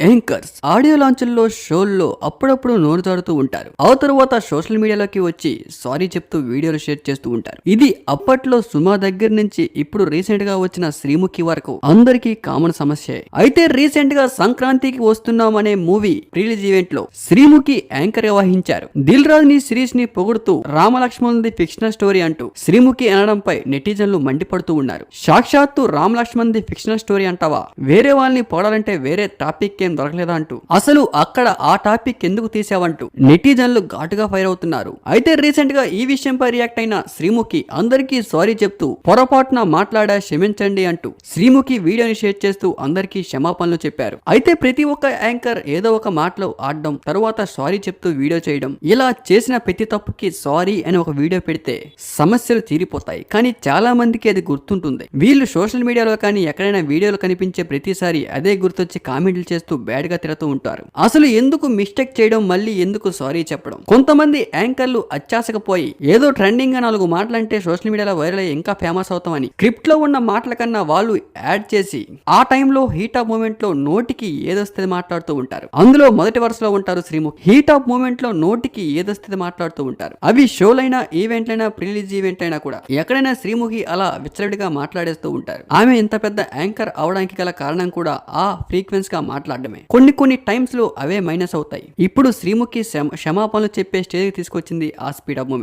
Anchors audio లాంచ్ల్లో షోల్లో అప్పుడప్పుడు నోరు తాడుతూ ఉంటారు. ఆ తర్వాత సోషల్ మీడియాలోకి వచ్చి సారీ చెప్తూ వీడియోలు షేర్ చేస్తూ ఉంటారు. ఇది అప్పట్లో సుమా దగ్గర నుంచి ఇప్పుడు రీసెంట్గా వచ్చిన శ్రీముఖి వరకు అందరికీ కామన్ సమస్య. అయితే రీసెంట్గా సంక్రాంతికి వస్తున్నామనే మూవీ రిలీజ్ ఈవెంట్లో శ్రీముఖి యాంకర్గా వహించారు దిల్ రాజ్ని సిరీస్ని పొగుడుతూ రామలక్ష్మణ్ ఫిక్షనల్ స్టోరీ అంటూ శ్రీముఖి అనడంపై నెటిజన్లు మండిపడుతూ ఉన్నారు. సాక్షాత్తు రామలక్ష్మణ్ ది ఫిక్షనల్ స్టోరీ అంటావా? వేరే వాళ్ళని పొడాలంటే వేరే టాపిక్ ఏం దొరకలేదా అంటూ అసలు అక్కడ ఆ టాపిక్ ఎందుకు తీసావంటూ నెటిజన్లు ఘాటుగా ఫైర్ అవుతున్నారు. అయితే రీసెంట్గా ఈ విషయంపై రియాక్ట్ అయిన శ్రీముఖి అందరికీ సారీ చెప్తూ పొరపాటున మాట్లాడా క్షమించండి అంటూ శ్రీముఖి వీడియోని షేర్ చేస్తూ అందరికీ క్షమాపణలు చెప్పారు. అయితే ప్రతి ఒక్క యాంకర్ ఏదో ఒక మాటలో ఆడడం తరువాత సారీ చెప్తూ వీడియో చేయడం ఇలా చేసిన ప్రతి తప్పుకి సారీ అని ఒక వీడియో పెడితే సమస్యలు తీరిపోతాయి. కానీ చాలా మందికి అది గుర్తుంటుంది. వీళ్ళు సోషల్ మీడియాలో కానీ ఎక్కడైనా వీడియోలు కనిపించే ప్రతిసారి అదే గుర్తొచ్చి కామెంట్లు చేస్తూ బ్యాడ్గా తిరుగుతూ ఉంటారు. అసలు ఎందుకు మిస్టేక్ చేయడం మళ్ళీ ఎందుకు సారీ చెప్పడం? కొంతమంది యాంకర్లు అచ్చాసకపోయి ఏదో ట్రెండింగ్గా నాలుగు మాటలంటే సోషల్ మీడియాలో వైరల్ అయ్యి ఇంకా ఫేమస్ అవుతామని క్రిప్ట్లో ఉన్న మాటల కన్నా వాళ్ళు యాడ్ చేసి ఆ టైంలో హీట్ ఆఫ్ మూమెంట్లో నోటికి ఏదొస్తుంది మాట్లాడుతూ ఉంటారు. అందులో మొదటి వరుసలో ఉంటారు శ్రీముఖ్. హీట్ ఆఫ్ మూమెంట్లో నోటికి ఏదొస్తుంది మాట్లాడుతూ ఉంటారు. అవి షోలైనా ఈవెంట్లైనా ప్రిలీజ్ ఈవెంట్ అయినా కూడా ఎక్కడైనా శ్రీముఖి అలా విచ్చలవిడిగా మాట్లాడేస్తూ ఉంటారు. ఆమె ఇంత పెద్ద యాంకర్ అవడానికి గల కారణం కూడా ఆ ఫ్రీక్వెన్స్గా మాట్లాడడమే కొన్ని కొన్ని టైమ్స్లో అవే మైనస్ అవుతాయి. ఇప్పుడు శ్రీముఖి క్షమాపణలు చెప్పే స్టేజ్కి తీసుకొచ్చింది ఆ స్పీడ్ అప్ మూమెంట్